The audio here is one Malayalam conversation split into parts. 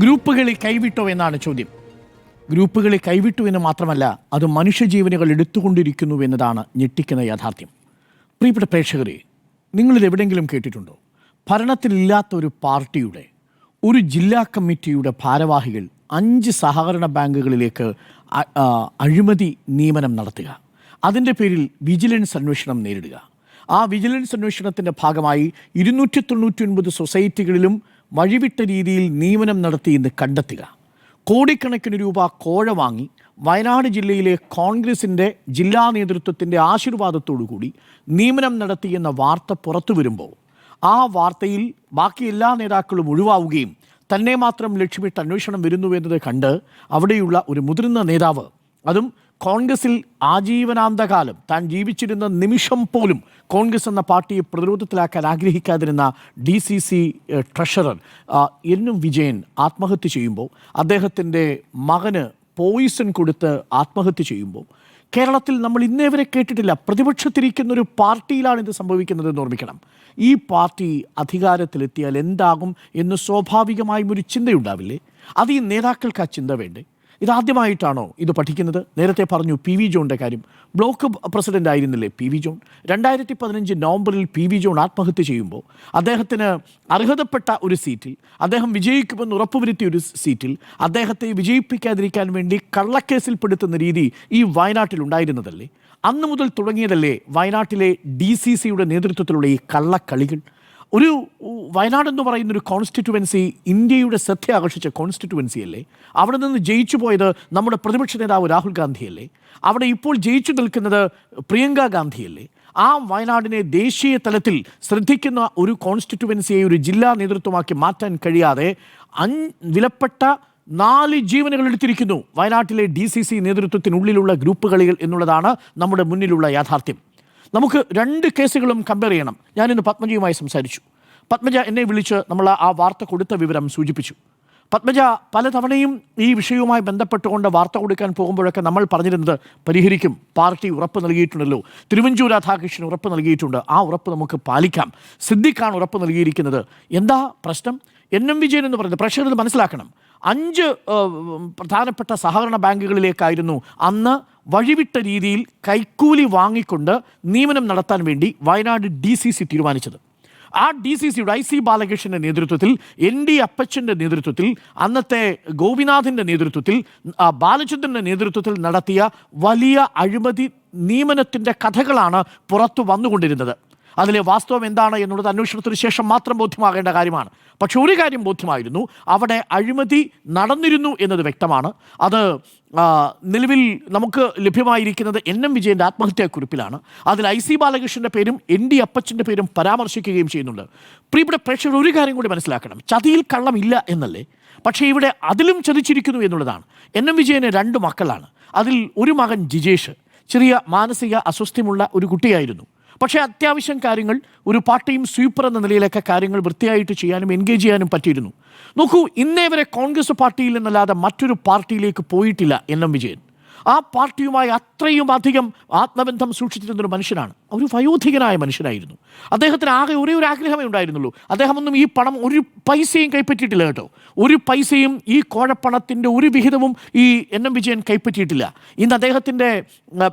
ഗ്രൂപ്പുകളെ കൈവിട്ടോ എന്നാണ് ചോദ്യം. ഗ്രൂപ്പുകളെ കൈവിട്ടു എന്ന് മാത്രമല്ല അത് മനുഷ്യജീവനുകൾ എടുത്തുകൊണ്ടിരിക്കുന്നു എന്നതാണ് ഞെട്ടിക്കുന്ന യാഥാർത്ഥ്യം. പ്രിയപ്പെട്ട പ്രേക്ഷകരെ നിങ്ങളിത് എവിടെയെങ്കിലും കേട്ടിട്ടുണ്ടോ? ഭരണത്തിലില്ലാത്ത ഒരു പാർട്ടിയുടെ ഒരു ജില്ലാ കമ്മിറ്റിയുടെ ഭാരവാഹികൾ അഞ്ച് സഹകരണ ബാങ്കുകളിലേക്ക് അഴിമതി നിയമനം നടത്തുക. അതിന്റെ പേരിൽ വിജിലൻസ് അന്വേഷണം നേരിടുക. ആ വിജിലൻസ് അന്വേഷണത്തിന്റെ ഭാഗമായി ഇരുന്നൂറ്റി തൊണ്ണൂറ്റി ഒൻപത് സൊസൈറ്റികളിലും വഴിവിട്ട രീതിയിൽ നിയമനം നടത്തി എന്ന് കണ്ടെത്തുക. കോടിക്കണക്കിന് രൂപ കോഴ വാങ്ങി വയനാട് ജില്ലയിലെ കോൺഗ്രസിന്റെ ജില്ലാ നേതൃത്വത്തിന്റെ ആശീർവാദത്തോടുകൂടി നിയമനം നടത്തിയെന്ന വാർത്ത പുറത്തു വരുമ്പോൾ ആ വാർത്തയിൽ ബാക്കി എല്ലാ നേതാക്കളും ഒഴിവാവുകയും തന്നെ മാത്രം ലക്ഷ്യമിട്ട് അന്വേഷണം വരുന്നു എന്നത് കണ്ട് അവിടെയുള്ള ഒരു മുതിർന്ന നേതാവ് അതും കോൺഗ്രസിൽ ആജീവനാന്തകാലം താൻ ജീവിച്ചിരുന്ന നിമിഷം പോലും കോൺഗ്രസ് എന്ന പാർട്ടിയെ പ്രതിരോധത്തിലാക്കാൻ ആഗ്രഹിക്കാതിരുന്ന ഡി സി സി ട്രഷറർ എന്നും വിജയൻ ആത്മഹത്യ ചെയ്യുമ്പോൾ അദ്ദേഹത്തിന്റെ മകന് പോയിസൺ കൊടുത്ത് ആത്മഹത്യ ചെയ്യുമ്പോൾ കേരളത്തിൽ നമ്മൾ ഇന്നേ വരെ കേട്ടിട്ടില്ല പ്രതിപക്ഷത്തിരിക്കുന്ന ഒരു പാർട്ടിയിലാണ് ഇത് സംഭവിക്കുന്നത് എന്ന് ഓർമ്മിക്കണം. ഈ പാർട്ടി അധികാരത്തിലെത്തിയാൽ എന്താകും എന്ന് സ്വാഭാവികമായും ഒരു ചിന്തയുണ്ടാവില്ലേ? അത് ഈ നേതാക്കൾക്ക് ആ ചിന്ത വേണ്ടേ? ഇതാദ്യമായിട്ടാണോ ഇത് പഠിക്കുന്നത്? നേരത്തെ പറഞ്ഞു പി വി ജോണിന്റെ കാര്യം. ബ്ലോക്ക് പ്രസിഡന്റ് ആയിരുന്നില്ലേ പി വി ജോൺ? രണ്ടായിരത്തി പതിനഞ്ച് നവംബറിൽ പി വി ജോൺ ആത്മഹത്യ ചെയ്യുമ്പോൾ അദ്ദേഹത്തിന് അർഹതപ്പെട്ട ഒരു സീറ്റിൽ അദ്ദേഹം വിജയിക്കുമെന്ന് ഉറപ്പുവരുത്തിയ ഒരു സീറ്റിൽ അദ്ദേഹത്തെ വിജയിപ്പിക്കാതിരിക്കാൻ വേണ്ടി കള്ളക്കേസിൽപ്പെടുത്തുന്ന രീതി ഈ വയനാട്ടിൽ ഉണ്ടായിരുന്നതല്ലേ? അന്ന് മുതൽ തുടങ്ങിയതല്ലേ വയനാട്ടിലെ ഡി സി സിയുടെ നേതൃത്വത്തിലുള്ള ഈ കള്ളക്കളികൾ? ഒരു വയനാട് എന്ന് പറയുന്ന ഒരു കോൺസ്റ്റിറ്റുവൻസി ഇന്ത്യയുടെ ശ്രദ്ധ ആകർഷിച്ച കോൺസ്റ്റിറ്റുവൻസി അല്ലേ? അവിടെ നിന്ന് ജയിച്ചു പോയത് നമ്മുടെ പ്രതിപക്ഷ നേതാവ് രാഹുൽ ഗാന്ധിയല്ലേ? അവിടെ ഇപ്പോൾ ജയിച്ചു നിൽക്കുന്നത് പ്രിയങ്ക ഗാന്ധിയല്ലേ? ആ വയനാടിനെ ദേശീയ തലത്തിൽ ശ്രദ്ധിക്കുന്ന ഒരു കോൺസ്റ്റിറ്റുവൻസിയെ ഒരു ജില്ലാ നേതൃത്വമാക്കി മാറ്റാൻ കഴിയാതെ അൻ വിലപ്പെട്ട നാല് ജീവനുകൾ എടുത്തിരിക്കുന്നു വയനാട്ടിലെ ഡി സി സി നേതൃത്വത്തിനുള്ളിലുള്ള ഗ്രൂപ്പുകളിൽ എന്നുള്ളതാണ് നമ്മുടെ മുന്നിലുള്ള യാഥാർത്ഥ്യം. നമുക്ക് രണ്ട് കേസുകളും കമ്പയർ ചെയ്യണം. ഞാനിന്ന് പത്മജയുമായി സംസാരിച്ചു. പത്മജ എന്നെ വിളിച്ച് നമ്മൾ ആ വാർത്ത കൊടുത്ത വിവരം സൂചിപ്പിച്ചു. പത്മജ പലതവണയും ഈ വിഷയവുമായി ബന്ധപ്പെട്ടുകൊണ്ട് വാർത്ത കൊടുക്കാൻ പോകുമ്പോഴൊക്കെ നമ്മൾ പറഞ്ഞിരുന്നത് പരിഹരിക്കും. പാർട്ടി ഉറപ്പ് നൽകിയിട്ടുണ്ടല്ലോ. തിരുവഞ്ചൂർ രാധാകൃഷ്ണൻ ഉറപ്പ് നൽകിയിട്ടുണ്ട്. ആ ഉറപ്പ് നമുക്ക് പാലിക്കാം. സിദ്ദിഖാണ് ഉറപ്പ് നൽകിയിരിക്കുന്നത്. എന്താ പ്രശ്നം? എൻ എം വിജയൻ എന്ന് പറയുന്നത് പ്രേക്ഷകർ മനസ്സിലാക്കണം. അഞ്ച് പ്രധാനപ്പെട്ട സഹകരണ ബാങ്കുകളിലേക്കായിരുന്നു അന്ന് വഴിവിട്ട രീതിയിൽ കൈക്കൂലി വാങ്ങിക്കൊണ്ട് നിയമനം നടത്താൻ വേണ്ടി വയനാട് ഡി സി സി തീരുമാനിച്ചത്. ആ ഡി സി സിയുടെ ഐ സി ബാലകൃഷ്ണന്റെ നേതൃത്വത്തിൽ എൻ ഡി അപ്പച്ചന്റെ നേതൃത്വത്തിൽ അന്നത്തെ ഗോപിനാഥിന്റെ നേതൃത്വത്തിൽ ബാലചന്ദ്രന്റെ നേതൃത്വത്തിൽ നടത്തിയ വലിയ അഴിമതി നിയമനത്തിന്റെ കഥകളാണ് പുറത്തു വന്നുകൊണ്ടിരുന്നത്. അതിലെ വാസ്തവം എന്താണ് എന്നുള്ളത് അന്വേഷണത്തിന് ശേഷം മാത്രം ബോധ്യമാകേണ്ട കാര്യമാണ്. പക്ഷെ ഒരു കാര്യം ബോധ്യമായിരുന്നു. അവിടെ അഴിമതി നടന്നിരുന്നു എന്നത് വ്യക്തമാണ്. അത് നിലവിൽ നമുക്ക് ലഭ്യമായിരിക്കുന്നത് എൻ എം വിജയന്റെ ആത്മഹത്യാക്കുറിപ്പിലാണ്. അതിൽ ഐ സി ബാലകൃഷ്ണന്റെ പേരും എൻ ഡി അപ്പച്ചന്റെ പേരും പരാമർശിക്കുകയും ചെയ്യുന്നുണ്ട്. പ്രിയപ്പെട്ട പ്രേക്ഷകർ ഒരു കാര്യം കൂടി മനസ്സിലാക്കണം. ചതിയിൽ കള്ളമില്ല എന്നല്ലേ? പക്ഷേ ഇവിടെ അതിലും ചതിച്ചിരിക്കുന്നു എന്നുള്ളതാണ്. എൻ എം വിജയന് രണ്ട് മക്കളാണ്. അതിൽ ഒരു മകൻ ജിജേഷ് ചെറിയ മാനസിക അസ്വസ്ഥ്യമുള്ള ഒരു കുട്ടിയായിരുന്നു. പക്ഷേ അത്യാവശ്യം കാര്യങ്ങൾ ഒരു പാർട്ട് ടൈം സ്വീപ്പർ എന്ന നിലയിലൊക്കെ കാര്യങ്ങൾ വൃത്തിയായിട്ട് ചെയ്യാനും എൻഗേജ് ചെയ്യാനും പറ്റിയിരുന്നു. നോക്കൂ ഇന്നേ വരെ കോൺഗ്രസ് പാർട്ടിയിൽ നിന്നല്ലാതെ മറ്റൊരു പാർട്ടിയിലേക്ക് പോയിട്ടില്ല എൻ എം വിജയൻ. ആ പാർട്ടിയുമായി അത്രയും അധികം ആത്മബന്ധം സൂക്ഷിച്ചിരുന്ന ഒരു മനുഷ്യനാണ്. ഒരു വയോധികനായ മനുഷ്യനായിരുന്നു. അദ്ദേഹത്തിന് ആകെ ഒരേ ഒരു ആഗ്രഹമേ ഉണ്ടായിരുന്നുള്ളൂ. അദ്ദേഹമൊന്നും ഈ പണം ഒരു പൈസയും കൈപ്പറ്റിയിട്ടില്ല കേട്ടോ. ഒരു പൈസയും ഈ കോഴപ്പണത്തിന്റെ ഒരു വിഹിതവും ഈ എൻ എം വിജയൻ കൈപ്പറ്റിയിട്ടില്ല. ഇന്ന് അദ്ദേഹത്തിന്റെ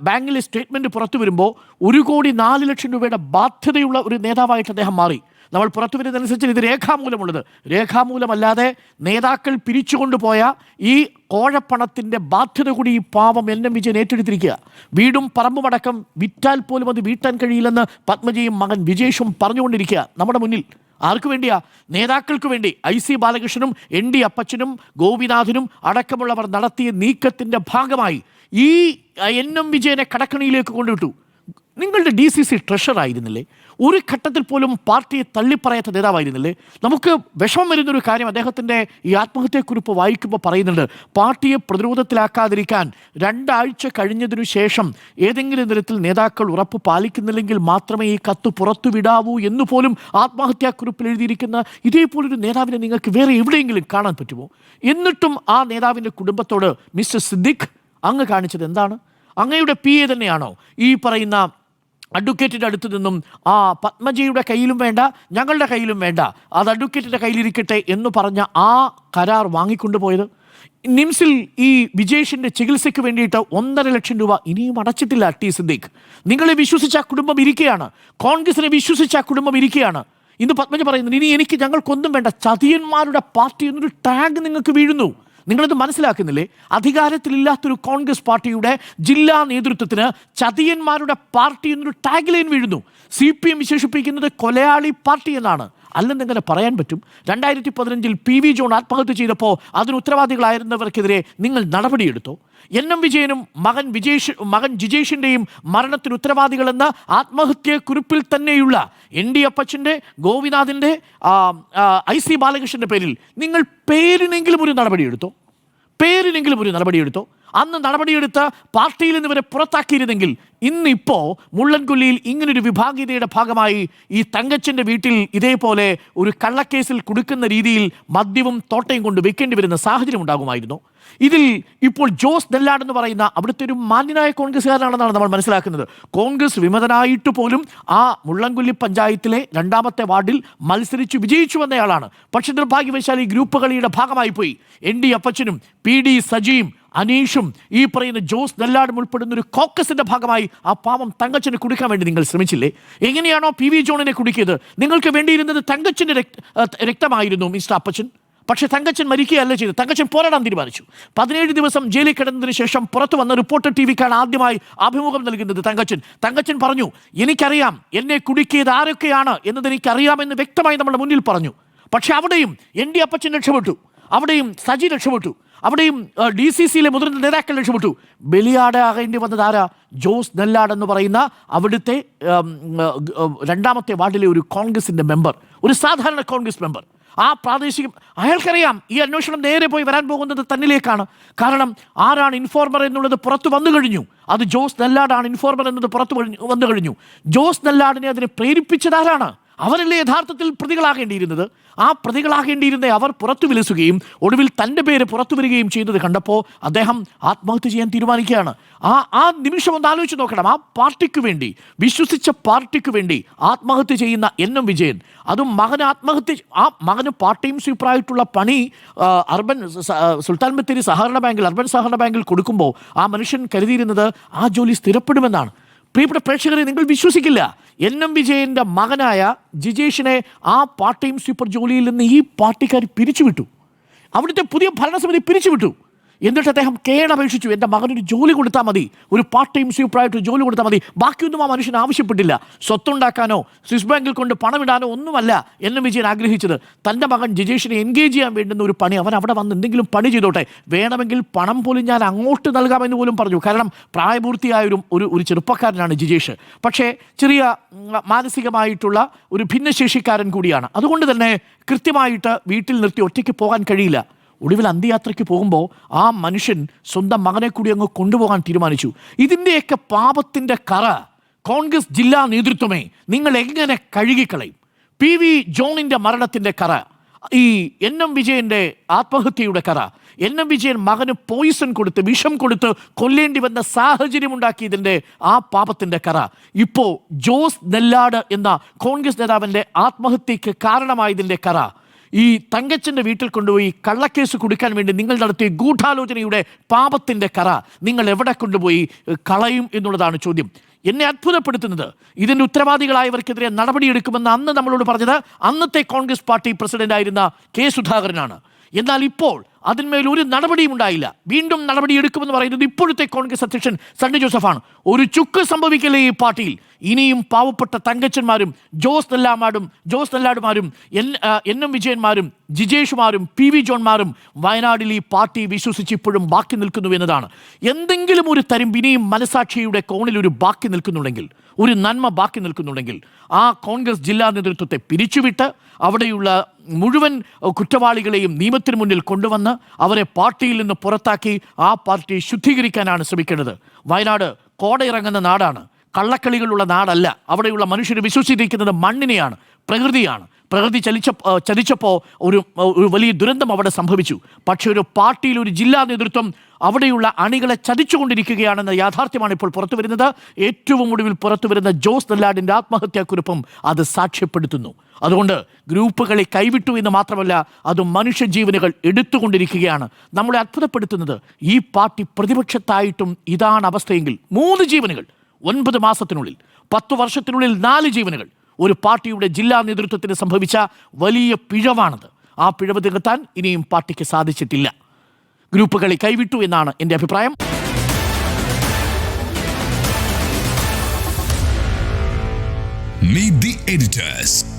ബാങ്കിലെ സ്റ്റേറ്റ്മെന്റ് പുറത്തു വരുമ്പോൾ ഒരു കോടി നാല് ലക്ഷം രൂപയുടെ ബാധ്യതയുള്ള ഒരു നേതാവായിട്ട് അദ്ദേഹം മാറി. നമ്മൾ പുറത്തു വരുന്നതനുസരിച്ച് ഇത് രേഖാമൂലമുള്ളത്. രേഖാമൂലമല്ലാതെ നേതാക്കൾ പിരിച്ചുകൊണ്ടുപോയ ഈ കോഴപ്പണത്തിന്റെ ബാധ്യത കൂടി ഈ പാവം എൻ എം വിജയൻ ഏറ്റെടുത്തിരിക്കുക. വീടും പറമ്പുമടക്കം വിറ്റാൽ പോലും അത് വീട്ടാൻ കഴിയില്ലെന്ന് പത്മജിയും മകൻ വിജേഷും പറഞ്ഞുകൊണ്ടിരിക്കുക. നമ്മുടെ മുന്നിൽ ആർക്കു വേണ്ടിയാ? നേതാക്കൾക്ക് വേണ്ടി. ഐ സി ബാലകൃഷ്ണനും എൻ ഡി അപ്പച്ചനും ഗോപിനാഥനും അടക്കമുള്ളവർ നടത്തിയ നീക്കത്തിന്റെ ഭാഗമായി ഈ എൻ എം വിജയനെ കടക്കണിയിലേക്ക് കൊണ്ടുവിട്ടു. നിങ്ങളുടെ ഡി സി സി ട്രഷർ ആയിരുന്നില്ലേ? ഒരു ഘട്ടത്തിൽ പോലും പാർട്ടിയെ തള്ളിപ്പറയാത്ത നേതാവായിരുന്നില്ലേ? നമുക്ക് വിഷമം വരുന്നൊരു കാര്യം അദ്ദേഹത്തിന്റെ ഈ ആത്മഹത്യക്കുറിപ്പ് വായിക്കുമ്പോൾ പറയുന്നുണ്ട്. പാർട്ടിയെ പ്രതിരോധത്തിലാക്കാതിരിക്കാൻ രണ്ടാഴ്ച കഴിഞ്ഞതിനു ശേഷം ഏതെങ്കിലും തരത്തിൽ നേതാക്കൾ ഉറപ്പ് പാലിക്കുന്നില്ലെങ്കിൽ മാത്രമേ ഈ കത്ത് പുറത്തുവിടാവൂ എന്ന് പോലും ആത്മഹത്യാക്കുറിപ്പിൽ എഴുതിയിരിക്കുന്ന ഇതേപോലൊരു നേതാവിനെ നിങ്ങൾക്ക് വേറെ എവിടെയെങ്കിലും കാണാൻ പറ്റുമോ? എന്നിട്ടും ആ നേതാവിന്റെ കുടുംബത്തോട് മിസ്റ്റർ സിദ്ദിഖ് അങ്ങ് കാണിച്ചത് എന്താണ്? അങ്ങയുടെ പി എ തന്നെയാണോ ഈ പറയുന്ന അഡ്വക്കേറ്റിന്റെ അടുത്ത് നിന്നും ആ പത്മജിയുടെ കയ്യിലും വേണ്ട ഞങ്ങളുടെ കയ്യിലും വേണ്ട അത് അഡ്വക്കേറ്റിന്റെ കയ്യിലിരിക്കട്ടെ എന്ന് പറഞ്ഞ ആ കരാർ വാങ്ങിക്കൊണ്ടുപോയത് നിംസിൽ ഈ വിജേഷിന്റെ ചികിത്സയ്ക്ക് വേണ്ടിയിട്ട് ഒന്നര ലക്ഷം രൂപ ഇനിയും അടച്ചിട്ടില്ല ടി സിദ്ദീഖ്. നിങ്ങളെ വിശ്വസിച്ച ആ കുടുംബം ഇരിക്കുകയാണ്. കോൺഗ്രസിനെ വിശ്വസിച്ച ആ കുടുംബം ഇരിക്കുകയാണ്. ഇന്ന് പത്മജ പറയുന്നു ഇനി എനിക്ക് ഞങ്ങൾക്കൊന്നും വേണ്ട ചതിയന്മാരുടെ പാർട്ടി എന്നൊരു ടാഗ് നിങ്ങൾക്ക് വീഴുന്നു. നിങ്ങളിത് മനസ്സിലാക്കുന്നില്ലേ? അധികാരത്തിലില്ലാത്തൊരു കോൺഗ്രസ് പാർട്ടിയുടെ ജില്ലാ നേതൃത്വത്തിന് ചതിയന്മാരുടെ പാർട്ടി എന്നൊരു ടാഗ്ലൈൻ വീഴുന്നു. സി പി എം വിശേഷിപ്പിക്കുന്നത് കൊലയാളി പാർട്ടി എന്നാണ്. അല്ലെന്നിങ്ങനെ പറയാൻ പറ്റും? രണ്ടായിരത്തി പതിനഞ്ചിൽ പി വി ജോൺ ആത്മഹത്യ ചെയ്തപ്പോൾ അതിന് ഉത്തരവാദികളായിരുന്നവർക്കെതിരെ നിങ്ങൾ നടപടിയെടുത്തോ? എൻ എം വിജയനും മകൻ വിജേഷ് മകൻ ജിജേഷിന്റെയും മരണത്തിന് ഉത്തരവാദികളെന്ന ആത്മഹത്യക്കുറിപ്പിൽ തന്നെയുള്ള എൻ ഡി അപ്പച്ചന്റെ ഗോപിനാഥിന്റെ ഐ സി ബാലകൃഷ്ണന്റെ പേരിൽ നിങ്ങൾ പേരിനെങ്കിലും ഒരു നടപടിയെടുത്തോ? പേരിനെങ്കിലും ഒരു നടപടിയെടുത്തോ? അന്ന് നടപടിയെടുത്ത് പാർട്ടിയിൽ നിന്ന് ഇവരെ പുറത്താക്കിയിരുന്നെങ്കിൽ ഇന്നിപ്പോൾ മുള്ളൻകൊല്ലിയിൽ ഇങ്ങനൊരു വിഭാഗീയതയുടെ ഭാഗമായി ഈ തങ്കച്ചന്റെ വീട്ടിൽ ഇതേപോലെ ഒരു കള്ളക്കേസിൽ കൊടുക്കുന്ന രീതിയിൽ മദ്യവും തോട്ടയും കൊണ്ട് വെക്കേണ്ടി വരുന്ന സാഹചര്യം ഉണ്ടാകുമായിരുന്നു. ഇതിൽ ഇപ്പോൾ ജോസ് നെല്ലാട് എന്ന് പറയുന്ന അവിടുത്തെ ഒരു മാന്യനായ കോൺഗ്രസ്സുകാരനാണെന്നാണ് നമ്മൾ മനസ്സിലാക്കുന്നത്. കോൺഗ്രസ് വിമതനായിട്ട് പോലും ആ മുള്ളൻകൊല്ലി പഞ്ചായത്തിലെ രണ്ടാമത്തെ വാർഡിൽ മത്സരിച്ച് വിജയിച്ചു വന്നയാളാണ്. പക്ഷേ നിർഭാഗ്യവശാൽ ഈ ഗ്രൂപ്പ് കളിയുടെ ഭാഗമായി പോയി എൻ ഡി അപ്പച്ചനും പി ഡി സജിയും അനീഷും ഈ പറയുന്ന ജോസ് നെല്ലാടും ഉൾപ്പെടുന്ന ഒരു കോക്കസിന്റെ ഭാഗമായി ആ പാവം തങ്കച്ചനെ കുടിക്കാൻ വേണ്ടി നിങ്ങൾ ശ്രമിച്ചില്ലേ? എങ്ങനെയാണോ പി വി ജോണിനെ കുടിക്കിയത്? നിങ്ങൾക്ക് വേണ്ടിയിരുന്നത് തങ്കച്ചന്റെ രക്ത- രക്തമായിരുന്നു മിസ്റ്റർ അപ്പച്ചൻ. പക്ഷെ തങ്കച്ചൻ മരിക്കുകയല്ല ചെയ്തു തങ്കച്ചൻ പോരാടാൻ തീരുമാനിച്ചു. പതിനേഴ് ദിവസം ജയിലിൽ കിടന്നതിന് ശേഷം പുറത്തു വന്ന റിപ്പോർട്ടർ ടി വിക്കാണ് ആദ്യമായി അഭിമുഖം നൽകുന്നത് തങ്കച്ചൻ. തങ്കച്ചൻ പറഞ്ഞു എനിക്കറിയാം എന്നെ കുടുക്കിയത് ആരൊക്കെയാണ് എന്നത് എനിക്കറിയാമെന്ന് വ്യക്തമായി നമ്മുടെ മുന്നിൽ പറഞ്ഞു. പക്ഷെ അവിടെയും എൻ ഡി അപ്പച്ചൻ രക്ഷപ്പെട്ടു. അവിടെയും സജി രക്ഷപ്പെട്ടു. അവിടെയും ഡി സി സിയിലെ മുതിർന്ന നേതാക്കൾ രക്ഷപ്പെട്ടു. ബലിയാടാകേണ്ടി വന്നത് ആരാ? ജോസ് നെല്ലാട് എന്ന് പറയുന്ന അവിടുത്തെ രണ്ടാമത്തെ വാർഡിലെ ഒരു കോൺഗ്രസിന്റെ മെമ്പർ ഒരു സാധാരണ കോൺഗ്രസ് മെമ്പർ. ആ പ്രാദേശിക അയാൾക്കറിയാം ഈ അന്വേഷണം നേരെ പോയി വരാൻ പോകുന്നത് തന്നിലേക്കാണ്. കാരണം ആരാണ് ഇൻഫോർമർ എന്നുള്ളത് പുറത്തു വന്നു കഴിഞ്ഞു. അത് ജോസ് നെല്ലാടാണ് ഇൻഫോർമർ എന്നത് പുറത്തു വന്നു കഴിഞ്ഞു. ജോസ് നെല്ലാടിനെ അതിനെ പ്രേരിപ്പിച്ചത് ആരാണ്? അവരല്ലേ യഥാർത്ഥത്തിൽ പ്രതികളാകേണ്ടിയിരുന്നത്? ആ പ്രതികളാകേണ്ടിയിരുന്ന അവർ പുറത്തു വിലസുകയും ഒടുവിൽ തന്റെ പേര് പുറത്തു വരികയും ചെയ്തത് കണ്ടപ്പോൾ അദ്ദേഹം ആത്മഹത്യ ചെയ്യാൻ തീരുമാനിക്കുകയാണ്. ആ ആ നിമിഷം ഒന്ന് ആലോചിച്ച് നോക്കണം. ആ പാർട്ടിക്ക് വേണ്ടി വിശ്വസിച്ച പാർട്ടിക്ക് വേണ്ടി ആത്മഹത്യ ചെയ്യുന്ന എൻ എം വിജയൻ അതും മകന് ആത്മഹത്യ ആ മകന് പാർട്ട് ടൈം സ്വീപ്പറായിട്ടുള്ള പണി അർബൻ സുൽത്താൻ ബത്തേരി സഹകരണ ബാങ്കിൽ അർബൻ സഹകരണ ബാങ്കിൽ കൊടുക്കുമ്പോൾ ആ മനുഷ്യൻ കരുതിയിരുന്നത് ആ ജോലി സ്ഥിരപ്പെടുമെന്നാണ്. പ്രിയപ്പെട്ട പ്രേക്ഷകരെ നിങ്ങൾ വിശ്വസിക്കില്ല. എൻ എം വിജയന്റെ മകനായ ജിജേഷിനെ ആ പാർട്ട് ടൈം സ്വീപ്പർ ജോലിയിൽ നിന്ന് ഈ പാർട്ടിക്കാർ പിരിച്ചുവിട്ടു. അവിടുത്തെ പുതിയ ഭരണസമിതി പിരിച്ചുവിട്ടു. എന്നിട്ട് അദ്ദേഹം കേടപേക്ഷിച്ചു എന്റെ മകനൊരു ജോലി കൊടുത്താൽ മതി. ഒരു പാർട്ട് ടൈം സ്വീപ്പറായിട്ട് ജോലി കൊടുത്താൽ മതി. ബാക്കിയൊന്നും ആ മനുഷ്യൻ ആവശ്യപ്പെട്ടില്ല. സ്വത്തുണ്ടാക്കാനോ സ്വിസ് ബാങ്കിൽ കൊണ്ട് പണമിടാനോ ഒന്നുമല്ല എന്നും വിജയൻ ആഗ്രഹിച്ചത്. തന്റെ മകൻ ജിജേഷിനെ എൻഗേജ് ചെയ്യാൻ വേണ്ടുന്ന ഒരു പണി അവൻ അവിടെ വന്ന് എന്തെങ്കിലും പണി ചെയ്തോട്ടെ. വേണമെങ്കിൽ പണം പോലും ഞാൻ അങ്ങോട്ട് നൽകാമെന്ന് പോലും പറഞ്ഞു. കാരണം പ്രായപൂർത്തിയായ ഒരു ഒരു ഒരു ചെറുപ്പക്കാരനാണ് ജിജേഷ് പക്ഷേ ചെറിയ മാനസികമായിട്ടുള്ള ഒരു ഭിന്നശേഷിക്കാരൻ കൂടിയാണ്. അതുകൊണ്ട് തന്നെ കൃത്യമായിട്ട് വീട്ടിൽ നിർത്തി ഒറ്റയ്ക്ക് പോകാൻ കഴിയില്ല. ഒടുവിൽ അന്ത്യയാത്രയ്ക്ക് പോകുമ്പോൾ ആ മനുഷ്യൻ സ്വന്തം മകനെ കൂടി അങ്ങ് കൊണ്ടുപോകാൻ തീരുമാനിച്ചു. ഇതിന്റെയൊക്കെ പാപത്തിന്റെ കറ കോൺഗ്രസ് ജില്ലാ നേതൃത്വമേ നിങ്ങൾ എങ്ങനെ കഴുകിക്കളയും? പി വി ജോണിന്റെ മരണത്തിന്റെ കറ ഈ എൻ എം വിജയന്റെ ആത്മഹത്യയുടെ കറ എൻ എം വിജയൻ മകന് പോയിസൺ കൊടുത്ത് വിഷം കൊടുത്ത് കൊല്ലേണ്ടി വന്ന സാഹചര്യം ഉണ്ടാക്കിയതിന്റെ ആ പാപത്തിന്റെ കറ. ഇപ്പോൾ ജോസ് നെല്ലാട് എന്ന കോൺഗ്രസ് നേതാവിന്റെ ആത്മഹത്യക്ക് കാരണമായതിന്റെ കറ. ഈ തങ്കച്ചന്റെ വീട്ടിൽ കൊണ്ടുപോയി കള്ളക്കേസ് കൊടുക്കാൻ വേണ്ടി നിങ്ങൾ നടത്തിയ ഗൂഢാലോചനയുടെ പാപത്തിന്റെ കറ നിങ്ങൾ എവിടെ കൊണ്ടുപോയി കളയും എന്നുള്ളതാണ് ചോദ്യം. എന്നെ അത്ഭുതപ്പെടുത്തുന്നത്. ഇതിന്റെ ഉത്തരവാദികളായവർക്കെതിരെ നടപടിയെടുക്കുമെന്ന് അന്ന് നമ്മളോട് പറഞ്ഞത് അന്നത്തെ കോൺഗ്രസ് പാർട്ടി പ്രസിഡന്റായിരുന്ന കെ സുധാകരനാണ്. എന്നാൽ ഇപ്പോൾ അതിന്മേൽ ഒരു നടപടിയും ഉണ്ടായില്ല. വീണ്ടും നടപടിയെടുക്കുമെന്ന് പറയുന്നത് ഇപ്പോഴത്തെ കോൺഗ്രസ് അധ്യക്ഷൻ സണ്ണി ജോസഫാണ്. ഒരു ചുക്ക് സംഭവിക്കില്ല ഈ പാർട്ടിയിൽ? ഇനിയും പാവപ്പെട്ട തങ്കച്ചന്മാരും ജോസ് നെല്ലാമാടും ജോസ് നെല്ലാടുമാരും എൻ എൻ എം വിജയന്മാരും ജിജേഷുമാരും പി വി ജോൺമാരും വയനാടിൽ ഈ പാർട്ടി വിശ്വസിച്ച് ഇപ്പോഴും ബാക്കി നിൽക്കുന്നു എന്നതാണ്. എന്തെങ്കിലും ഒരു തരും ഇനിയും മനസാക്ഷിയുടെ കോണിൽ ഒരു ബാക്കി നിൽക്കുന്നുണ്ടെങ്കിൽ ഒരു നന്മ ബാക്കി നിൽക്കുന്നുണ്ടെങ്കിൽ ആ കോൺഗ്രസ് ജില്ലാ നേതൃത്വത്തെ പിരിച്ചുവിട്ട് അവിടെയുള്ള മുഴുവൻ കുറ്റവാളികളെയും നിയമത്തിന് മുന്നിൽ കൊണ്ടുവന്ന് അവരെ പാർട്ടിയിൽ നിന്ന് പുറത്താക്കി ആ പാർട്ടി ശുദ്ധീകരിക്കാനാണ് ശ്രമിക്കേണ്ടത്. വയനാട് കോടയിറങ്ങുന്ന നാടാണ്. കള്ളക്കളികളുള്ള നാടല്ല. അവിടെയുള്ള മനുഷ്യർ വിശ്വസിച്ചിരിക്കുന്നത് മണ്ണിനെയാണ് പ്രകൃതിയാണ്. പ്രകൃതി ചലിച്ച ചലിച്ചപ്പോൾ ഒരു ഒരു വലിയ ദുരന്തം അവിടെ സംഭവിച്ചു. പക്ഷേ ഒരു പാർട്ടിയിൽ ഒരു ജില്ലാ നേതൃത്വം അവിടെയുള്ള അണികളെ ചതിച്ചുകൊണ്ടിരിക്കുകയാണെന്ന യാഥാർത്ഥ്യമാണ് ഇപ്പോൾ പുറത്തു വരുന്നത്. ഏറ്റവും ഒടുവിൽ പുറത്തു വരുന്ന ജോസ് നെല്ലാടിന്റെ ആത്മഹത്യാക്കുറിപ്പും അത് സാക്ഷ്യപ്പെടുത്തുന്നു. അതുകൊണ്ട് ഗ്രൂപ്പുകളെ കൈവിട്ടു എന്ന് മാത്രമല്ല അത് മനുഷ്യജീവനുകൾ എടുത്തുകൊണ്ടിരിക്കുകയാണ്. നമ്മളെ അത്ഭുതപ്പെടുത്തുന്നത് ഈ പാർട്ടി പ്രതിപക്ഷത്തായിട്ടും ഇതാണ് അവസ്ഥയെങ്കിൽ മൂന്ന് ജീവനുകൾ. ഒൻപത് മാസത്തിനുള്ളിൽ പത്തു വർഷത്തിനുള്ളിൽ നാല് ജീവനുകൾ. ഒരു പാർട്ടിയുടെ ജില്ലാ നേതൃത്വത്തിന് സംഭവിച്ച വലിയ പിഴവാണത്. ആ പിഴവ് തികത്താൻ ഇനിയും പാർട്ടിക്ക് സാധിച്ചിട്ടില്ല. ഗ്രൂപ്പുകളെ കൈവിട്ടു എന്നാണ് എന്റെ അഭിപ്രായം. Meet the editors.